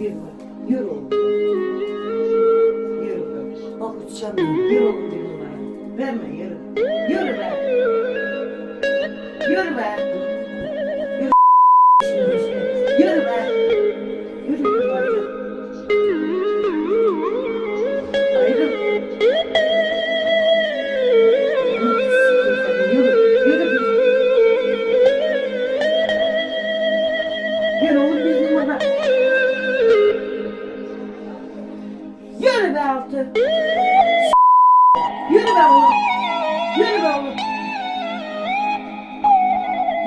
bir numara. Yürü oğlum. Yürü be. Bak uçacağım ya. Yürü oğlum bir numara. Verme yürü. Yürü be. Yürü be. Yürü. Yürü be. Yürü. Ayrıl. Yürü. Yürü. Yürü oğlum bir numara. Altı. Yürü be oğlum. Yürü be oğlum.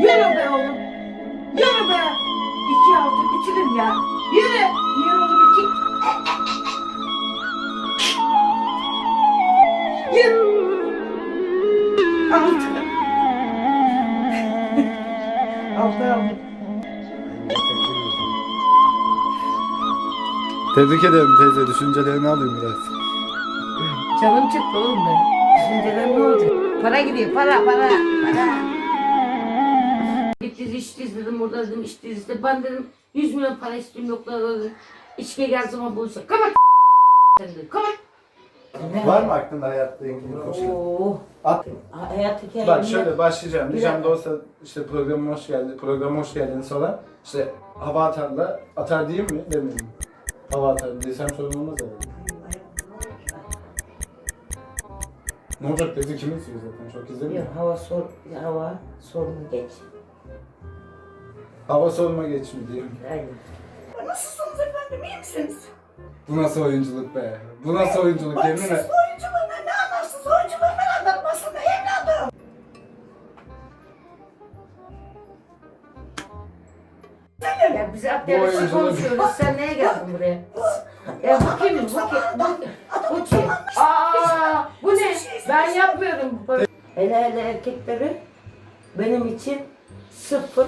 Yürü be oğlum. Yürü be. İki altı bitirin ya. Yürü. Yürü oğlum iki. Yürü. Altı. Altı altı. Tebrik ederim teyze. Düşüncelerini alayım biraz. Canım çıktı oğlum ben. Düşünceler ne olacak? Para gidiyor, para, para, para. Bitti iş dedim, burada dedim, iş dizdi. Ben dedim, 100 milyon para istiyorum, yoklar dedim. İçkiye gel zaman bulursa. Kapat! Sen de, kapat! Var mı aklında hayatta ilgili şey? Oo. At. Hayat hikayem. Bak şöyle başlayacağım. Diyeceğim de olsa işte programa hoş geldin. Programa hoş geldin sonra işte hava atarla atar diyeyim mi demeyeyim mi? Hava atar desem sorun olmaz herhalde. Ne olacak teyze kimin istiyor zaten çok izlemiyor. Yok, hava sor, hava sorunu geç. Hava sorma geç mi diyeyim. Aynen. Nasılsınız efendim, iyi misiniz? Bu nasıl oyunculuk be? Bu nasıl oyunculuk Bak yemin et. oyunculuğuna ne anlarsınız? Oyunculuğun ben anlatmasını evladım. Ya biz atlayalım oyunculuk- konuşuyoruz. Sen neye geldin buraya? Ya bu kim? Bu kim? Bu, bu kim? Aa? Ben yapmıyorum. Hele hele erkekleri benim için sıfır,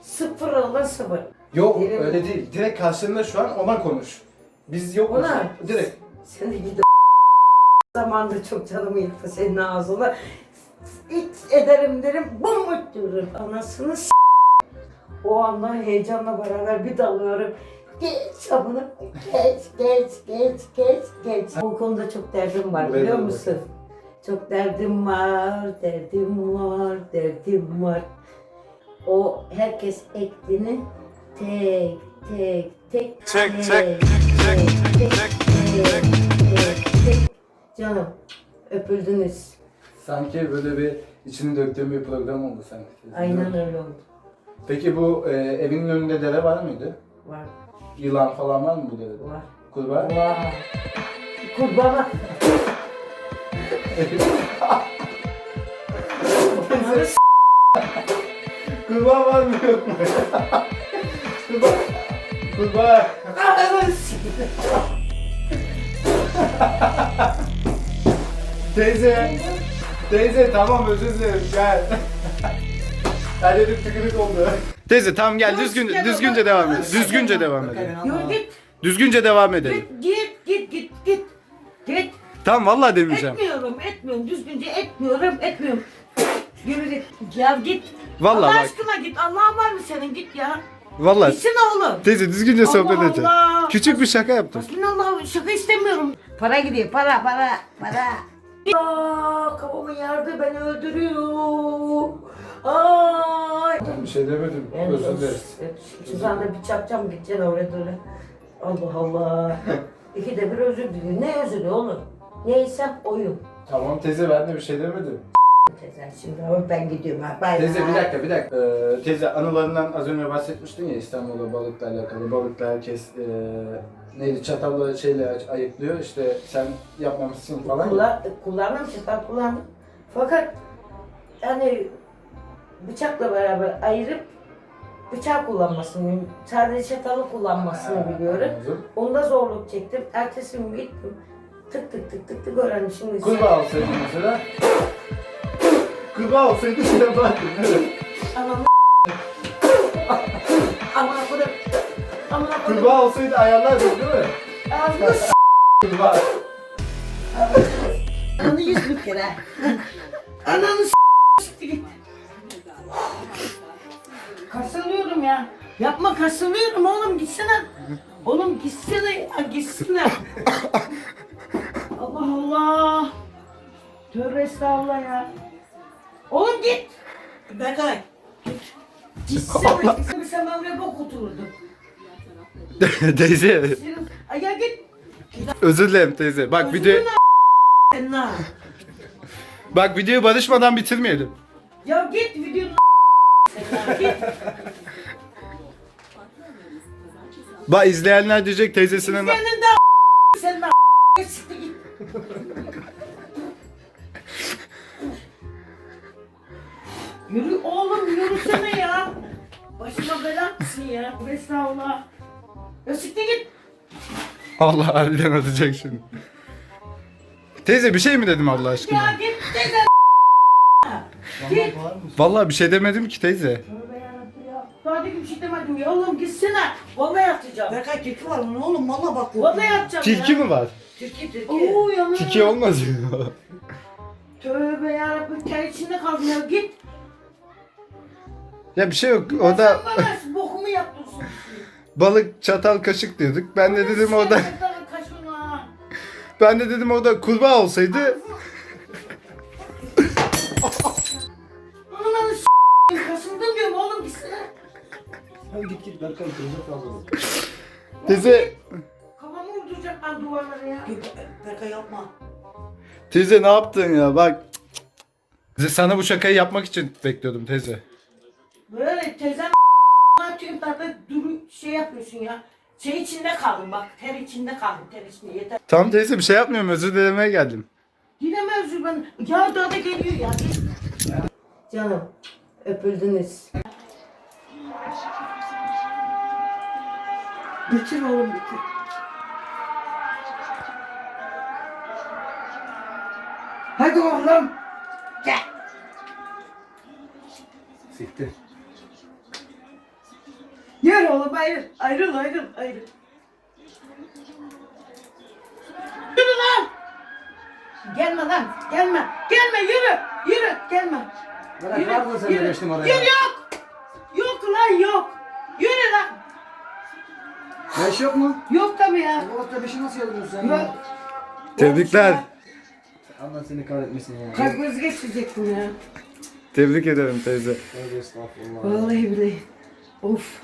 sıfır olan sıfır. Yok Derim- öyle değil. Direkt karşında şu an ona konuş. Biz yok Ona? Direkt. Sen de gidip zamandır çok canımı yıktı senin ağzına. İt ederim derim, bum diyorum. Anasını s- O anda heyecanla beraber bir dalıyorum. Geç sabunu, geç, geç, geç, geç, geç. Bu konuda çok derdim var Buraya biliyor musun? Çok derdim var, derdim var, derdim var. O herkes ektiğini tek, tek, tek, tek, tek, tek, tek, tek, tek, tek. Canım, öpüldünüz. Sanki böyle bir içini döktüğüm bir program oldu sanki. Aynen öyle oldu. Peki bu e, evinin önünde dere var mıydı? Var, Yılan falan var mı bu derede? var. Kurbağa? Vay. Kurbana. Kurbağa var mı yok mu? Kurbağa. Kurbağa. Teyze. Teyze tamam özür dilerim gel. Her yerim tıkırık oldu. Teyze tamam gel düzgün, düzgünce devam et. Düzgünce devam et. Yürü git, Düzgünce devam edelim. git, git, git, git, git. Tamam vallahi demeyeceğim. Etmiyorum, etmiyorum. Düzgünce etmiyorum, etmiyorum. Yürü git. Ya git. Vallahi Allah bak. aşkına git. Allah'ın var mı senin? Git ya. Vallahi. Gitsene oğlum. Teyze düzgünce sohbet Allah edeceğiz. Allah. Küçük bir şaka yaptım. Hasbinallah şaka istemiyorum. Para gidiyor para para para. Aa, kafamı yardı beni öldürüyor. Ay. Ben bir şey demedim. Ben Özür dileriz. Şu anda bir çapacağım gideceksin oraya doğru. Allah Allah. İki de bir özür diliyor. Ne özürü oğlum? Neysem oyun. Tamam teyze ben de bir şey demedim. Teyze şimdi ama ben gidiyorum ha. Bay Teyze bay. bir dakika bir dakika. Ee, teyze anılarından az önce bahsetmiştin ya İstanbul'da balıkla alakalı. Balıkla herkes ee, neydi çatalla şeyle ayıklıyor işte sen yapmamışsın falan. ya. Kullan, kullandım çatal kullandım. Fakat yani bıçakla beraber ayırıp bıçak kullanmasını, sadece çatalı kullanmasını biliyorum. anladım. Onda zorluk çektim. Ertesi gün gittim. Tık tık tık tık tık öğrendim. Şimdi Kurbağa olsaydın mesela. Kurbağa olsaydı şey yapardın. Evet. Anamı Amına koydum. Amına koydum. Kurbağa olsaydı ayarlardın değil mi? Ağzını s*** Kurbağa. Ananı yüz bir kere. Ananı s*** git. Kasılıyorum ya. Yapma kasılıyorum oğlum gitsene. Oğlum gitsene ya gitsene. Allah Allah. Tövbe estağfurullah ya. Oğlum git. Berkay. Gitsene. Gitsene sen ben buraya bok otururdum. teyze Ay ya git. özür dilerim teyze. Bak video Sen bak videoyu barışmadan bitirmeyelim. Ya git videonun? Git. Bak izleyenler diyecek teyzesinin Senin de sen de Siktir git. Yürü oğlum yürüsene ya. Başıma bela mısın ya? Estağfurullah. Ya siktir git. Allah harbiden atacak şimdi. Teyze bir şey mi dedim Allah Ya aşkına? git teyze. Git. Vallahi bir şey demedim ki teyze. Tövbe yarabbim ya. Daha dedim bir şey demedim ya. Oğlum gitsene. Vallahi yatacağım. Berkay tilki var mı oğlum? Valla bak. Vallahi yatacağım Tilki ya. mi var? Tilki tilki. Oo olmaz ya. Tövbe yarabbim ter içinde kaldım ya. Git. Ya bir şey yok. Ya Orada Sen bana bokumu yaptırsın. balık, çatal, kaşık diyorduk. Ben de dedim orada Kaşına. ben de dedim orada kurbağa olsaydı Ananı s***** kasıldım diyorum oğlum gitsene. Hadi git git Berkay kıracak fazla. lan duvarlara ya. Berkay yapma. teyze ne yaptın ya bak. Teyze sana bu şakayı yapmak için bekliyordum teyze. Böyle teyzem atıyorum tabi duru şey yapıyorsun ya. Şey içinde kaldım bak ter içinde kaldım ter içinde yeter. Tamam teyze bir şey yapmıyorum özür dilemeye geldim. Yine mevzu ben ya daha da geliyor ya. Canım öpüldünüz. Bitir oğlum bitir. Hadi oğlum. Gel. Siktir. Yürü oğlum ayrıl. Ayrıl ayrıl ayrıl. Yürü lan. Gelme lan. Gelme. Gelme yürü. Yürü. Gelme. Bırak Yürü, var mı sen yürü. oraya? Yürü yok. Yok lan yok. Yürü lan. Yaş yok mu? Yok tabii ya. Bu orta beşi nasıl yazıyorsun sen Yok. Tebrikler. Allah seni kahretmesin ya. Kalp krizi geçirecektim ya. Tebrik ederim teyze. Estağfurullah. Vallahi billahi. Of.